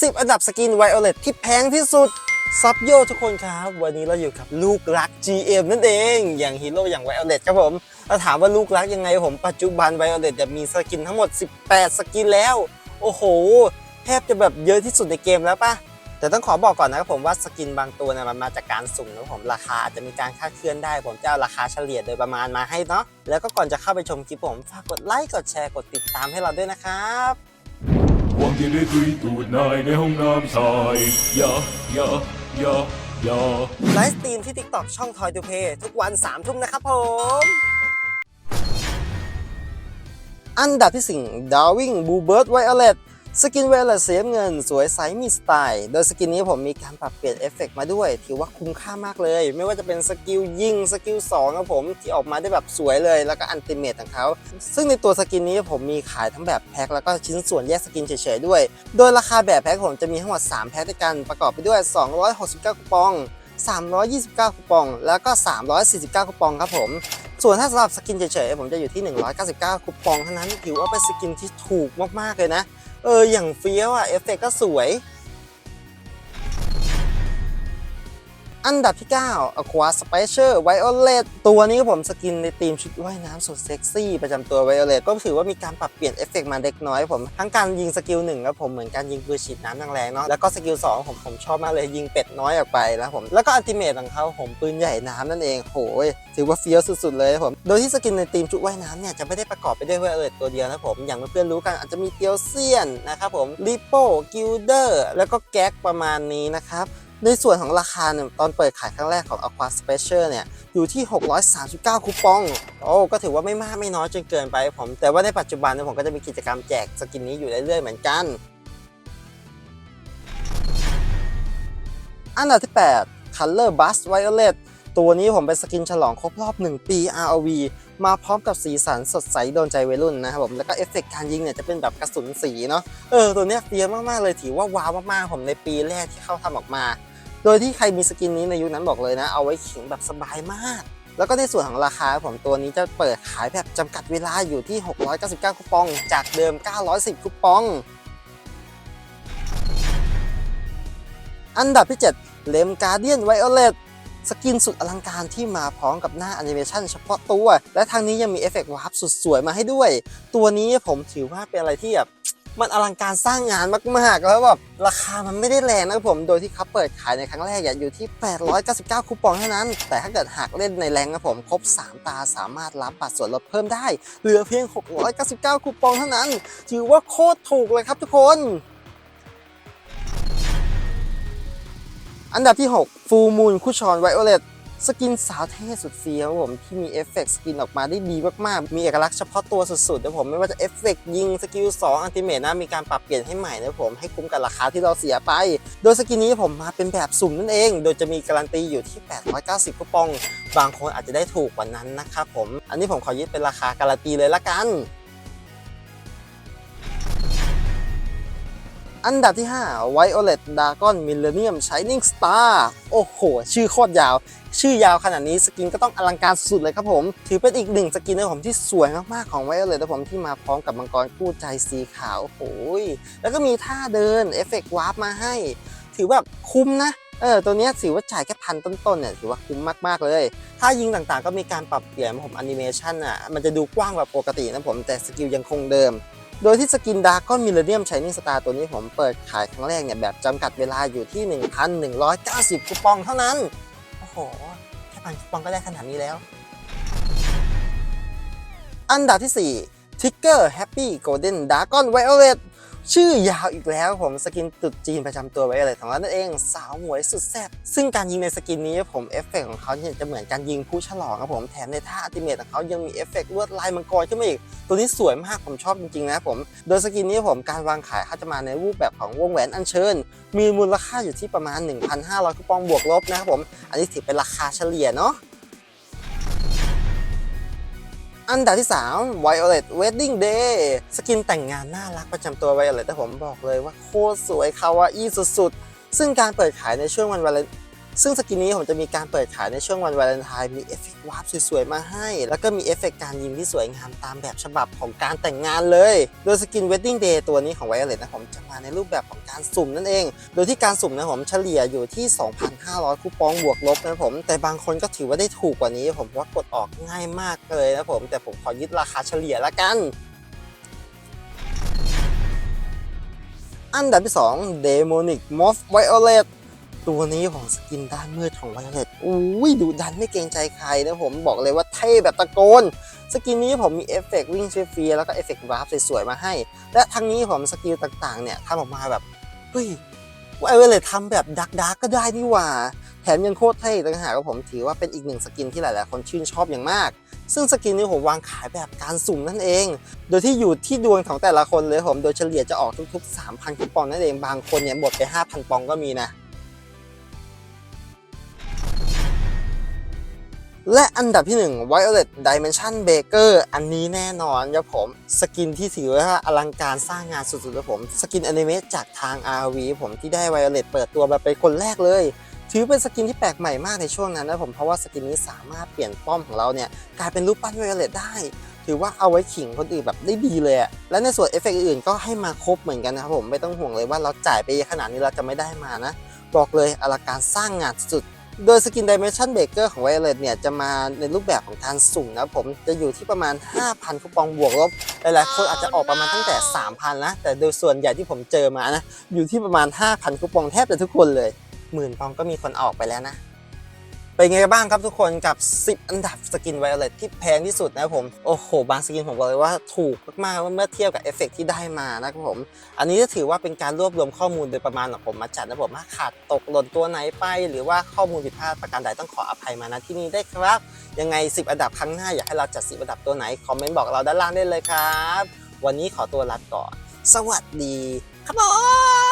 10 อันดับสกินไวโอเลตที่แพงที่สุดซับโยทุกคนครับ วันนี้เราอยู่กับลูกรัก GM นั่นเอง อย่างฮีโร่อย่างไวโอเลตครับผมเราถามว่าลูกรักยังไงผมปัจจุบันไวโอเลตจะมีสกินทั้งหมด 18 สกินแล้ว โอ้โห แทบจะแบบเยอะที่สุดในเกมแล้วปะแต่ต้องขอบอกก่อนนะครับผมว่าสกินบางตัวเนี่ยมันมาจากการสุ่มนะผมราคาอาจจะมีการคาดเคลื่อนได้ ผมจะเอาราคาเฉลี่ยโดยประมาณมาให้เนาะแล้วก็ก่อนจะเข้าไปชมคลิปผมฝากกดไลค์กดแชร์กดติดตามให้เราด้วยนะครับ วางที่ได้ตุยตูดนายในห้องน้ำชายอย่าอย่าอย่าอย่าไลฟ์สตรีมที่ TikTok ช่องทอยตูเพทุกวัน3ทุ่มนะครับผม อันดับที่สิ่งดาวิงบูเบิร์ตไวโอเลต สกินเวลเสียเงินสวยใสมีสไตล์ โดยสกินนี้ผมมีการปรับเปลี่ยนเอฟเฟกต์มาด้วย ถือว่าคุ้มค่ามากเลย ไม่ว่าจะเป็นสกิลยิงสกิล2ครับผมที่ออกมาได้แบบสวยเลยแล้วก็อันติเมตของเขาซึ่งในตัวสกินนี้ผมมีขายทั้งแบบแพ็คแล้วก็ชิ้นส่วนแยกสกินเฉยๆด้วย โดยราคาแบบแพ็คผมจะมีทั้งหมด 3 แพ็คด้วยกันประกอบไปด้วย 269คูปอง 329คูปอง แล้วก็ 349คูปองครับผมส่วนถ้าสำหรับสกินเฉยๆผมจะอยู่ที่ 199คูปองเท่านั้นถือว่าเป็นสกินที่ถูกมากๆเลยนะ เอออย่างเฟี้ยวอะเอฟเฟกก็สวย อันดับที่ 9 Aqua Special Violet ตัวนี้ผมสกินในธีมชุดว่ายน้ำสุดเซ็กซี่ประจำตัว Violet ก็ถือว่ามีการปรับเปลี่ยนเอฟเฟกต์มาเล็กน้อยผม ทั้งการยิงสกิลหนึ่งครับผมเหมือนการยิงปืนฉีดน้ำแรงๆเนาะแล้วก็สกิล2ผมผมชอบมากเลยยิงเป็ดน้อยออกไปแล้วผม แล้วก็อัลติเมทของเขาผมปืนใหญ่น้ำนั่นเองโหยถือว่าเฟี้ยวสุดๆเลยผมโดยที่สกินในธีมชุดว่ายน้ำเนี่ยจะไม่ได้ประกอบไปด้วย Violet ตัวเดียวนะผมอย่างเพื่อนๆรู้กันอาจจะมีเตียวเซียนนะครับผมลิโป้กิลเดอร์แล้วก็แก๊กประมาณนี้นะครับ ในส่วนของราคาเนี่ยตอนเปิดขายครั้งแรกของ Aqua Special เนี่ยอยู่ที่ 639 คูปอง โอ้ก็ถือว่าไม่มากไม่น้อยจนเกินไปผม แต่ว่าในปัจจุบันเนี่ยผมก็จะมีกิจกรรมแจกสกินนี้อยู่เรื่อยๆเหมือนกัน อันดับที่ 8 Color Bust Violet ตัวนี้ผมเป็นสกินฉลองครบรอบ 1 ปี ROV มาพร้อมกับสีสันสดใสโดนใจวัยรุ่นนะครับผมแล้วก็เอฟเฟกต์การยิงเนี่ยจะเป็นแบบกระสุนสีเนาะเออตัวเนี้ยเฟี้ยวมากๆเลยถือว่าว้าวมากๆผมในปีแรกที่เข้าทำออกมา โดยที่ใครมีสกินนี้ในยุคนั้นบอกเลยนะ เอาไว้ขิงแบบสบายมาก แล้วก็ในส่วนของราคาผมตัวนี้จะเปิดขายแบบจำกัดเวลาอยู่ที่ 699 คูปอง จากเดิม 910 คูปอง อันดับที่ 7 เลมการเดียนไวโอเลตสกินสุดอลังการที่มาพร้อมกับหน้าแอนิเมชันเฉพาะตัว และทางนี้ยังมีเอฟเฟกต์วาร์ปสุดสวยมาให้ด้วย ตัวนี้ผมถือว่าเป็นอะไรที่แบบ มันอลังการสร้างงานมากๆ แล้วแบบราคามันไม่ได้แรงนะครับผม โดยที่เขาเปิดขายในครั้งแรกอยู่ที่ 899 คูปองเท่านั้น แต่ถ้าเกิดหากเล่นในแรงนะผม ครบ 3 ตาสามารถรับบัตรส่วนลดเพิ่มได้ เหลือเพียง 699 คูปองเท่านั้น ถือว่าโคตรถูกเลยครับทุกคนอันดับที่6 Full Moon คุชอนไวโอเลต สกินสาวเท่สุดเฟี้ยวครับผมที่มีเอฟเฟกต์สกินออกมาได้ดีมากๆ มีเอกลักษณ์เฉพาะตัวสุดๆนะผมไม่ว่าจะเอฟเฟกต์ยิงสกิล2อัลติเมทนะมีการปรับเปลี่ยนให้ใหม่นะผมให้คุ้มกับราคาที่เราเสียไป โดยสกินนี้ผมมาเป็นแบบสุ่มนั่นเอง โดยจะมีการันตีอยู่ที่ 890คูปอง บางคนอาจจะได้ถูกกว่านั้นนะครับผม อันนี้ผมขอยึดเป็นราคาการันตีเลยละกัน อันดับที่ 5 Violet Dragon Millennium Shining Star โอ้โห ชื่อโคตรยาว ชื่อยาวขนาดนี้สกินก็ต้องอลังการสุดเลยครับผม ถือเป็นอีกหนึ่งสกินนะผมที่สวยมากๆของ Violet นะผมที่มาพร้อมกับมังกรคู่ใจสีขาว โอ้โหยแล้วก็มีท่าเดิน เอฟเฟกต์วาร์ปมาให้ ถือแบบคุ้มนะเออ ตัวเนี้ยถือว่าจ่ายแค่พันต้นๆเนี่ยถือว่าคุ้มมากๆเลย ถ้ายิงต่างๆก็มีการปรับเปลี่ยนผมแอนิเมชันอะ มันจะดูกว้างแบบปกตินะผม แต่สกิลยังคงเดิม โดยที่สกินดาร์กอนมิลเลเนียมชายนิ่งสตาร์ตัวนี้ผมเปิดขายครั้งแรกเนี่ยแบบจำกัดเวลาอยู่ที่ 1,190 คูปองเท่านั้น โอ้โห แค่พันคูปองก็ได้ขนาดนี้แล้ว อันดับที่4 Tigger Happy Golden Dragon Violet ชื่อยาวอีกแล้วผมสกินตุดจีนประจำตัวไว้อะไรของเรานั่นเองสาวหมวยสุดแซ่บซึ่งการยิงในสกินนี้ผมเอฟเฟกต์ของเขาเนี่ยจะเหมือนการยิงผู้ฉลองครับผมแถมในท่าอัติเมทของเขายังมีเอฟเฟกต์ลวดลายมังกรขึ้นมาอีก ตัวนี้สวยมากผมชอบจริงๆนะผม โดยสกินนี้ผมการวางขายเขาจะมาในรูปแบบของวงแหวนอัญเชิญ มีมูลค่าอยู่ที่ประมาณ 1,500คูปองบวกลบนะครับผม อันนี้ถือเป็นราคาเฉลี่ยเนาะ อันดับที่ 3 Violet Wedding Day สกินแต่งงานน่ารักประจำตัว Violet แต่ผมบอกเลยว่าโคตรสวยคาวาอี้สุดๆ ซึ่งการเปิดขายในช่วงวันวาเลน ซึ่งสกินนี้ผมจะมีการเปิดขายในช่วงวันวาเลนไทน์มีเอฟเฟกต์วาร์ปสวยๆ มาให้ แล้วก็มีเอฟเฟกต์การยิงที่สวยงามตามแบบฉบับของการแต่งงานเลย โดยสกิน Wedding Day ตัวนี้ของ Violet นะผมจะมาในรูปแบบของการสุ่มนั่นเอง โดยที่การสุ่มนะผมเฉลี่ยอยู่ที่ 2,500 คูปองบวกลบนะผม แต่บางคนก็ถือว่าได้ถูกกว่านี้ ผมว่ากดออกง่ายมากเลยนะผม แต่ผมขอยึดราคาเฉลี่ยละกันอันดับที่ 2 Demonic Moth Violet ตัวนี้ของสกินด้านมืดของ Violet อุ้ยดูดันไม่เกรงใจใครนะผมบอกเลยว่าเท่แบบตะโกน สกินนี้ผมมีเอฟเฟกต์วิ่งเฟรีแล้วก็เอฟเฟกต์วาร์ปสวยๆมาให้ และทั้งนี้ผมสกิลต่างๆเนี่ยทำออกมาแบบเฮ้ยไวเลยทำแบบดักดักก็ได้นี่หว่า แถมยังโคตรเท่ต่างหากว่าผมถือว่าเป็นอีกหนึ่งสกินที่หลายๆคนชื่นชอบอย่างมากซึ่งสกินนี้ผมวางขายแบบการสุ่มนั่นเอง โดยที่อยู่ที่ดวงของแต่ละคนเลยผม โดยเฉลี่ยจะออกทุกๆ 3,000คูปองนั่นเอง บางคนเนี่ยหมดไป 5,000 ปองก็มีนะ และอันดับที่ 1 Violet Dimension Baker อันนี้แน่นอนครับผม สกินที่ถือว่าอลังการสร้างงานสุดๆครับผม สกินอนิเมะจากทาง RV ผมที่ได้ Violet เปิดตัวมาเป็นคนแรกเลย ถือเป็นสกินที่แปลกใหม่มากในช่วงนั้นนะผม เพราะว่าสกินนี้สามารถเปลี่ยนป้อมของเราเนี่ย กลายเป็นรูปปั้น Violet ได้ ถือว่าเอาไว้ขิงคนอื่นแบบได้ดีเลยอะและในส่วนเอฟเฟกต์อื่นก็ให้มาครบเหมือนกันนะครับผมไม่ต้องห่วงเลยว่าเราจ่ายไปขนาดนี้เราจะไม่ได้มานะ บอกเลยอลังการสร้างงานสุด โดยสกินดิเมชันเบเกอร์ของไวเลสเนี่ยจะมาในรูปแบบของทานสุ่มนะผมจะอยู่ที่ประมาณ 5,000คูปองบวกลบหลายๆคนอาจจะออกประมาณตั้งแต่ 3,000นะแต่โดยส่วนใหญ่ที่ผมเจอมานะอยู่ที่ประมาณ 5,000คูปองแทบจะทุกคนเลยหมื่นปองก็มีคนออกไปแล้วนะ เป็นไงบ้างครับทุกคนกับ 10 อันดับสกิน Violet ที่แพงที่สุดนะครับผม โอ้โห บางสกินผมบอกเลยว่าถูกมากๆเมื่อเทียบกับเอฟเฟกต์ที่ได้มานะครับผม อันนี้ก็ถือว่าเป็นการรวบรวมข้อมูลโดยประมาณของผมมาจัดนะผมถ้าขาดตกหล่นตัวไหนไป หรือว่าข้อมูลผิดพลาดประการใดต้องขออภัยมาณที่นี่ได้ครับ ยังไง 10 อันดับครั้งหน้าอยากให้เราจัด 10 อันดับตัวไหนคอมเมนต์บอกเราด้านล่างได้เลยครับ วันนี้ขอตัวลาก่อน สวัสดีครับผม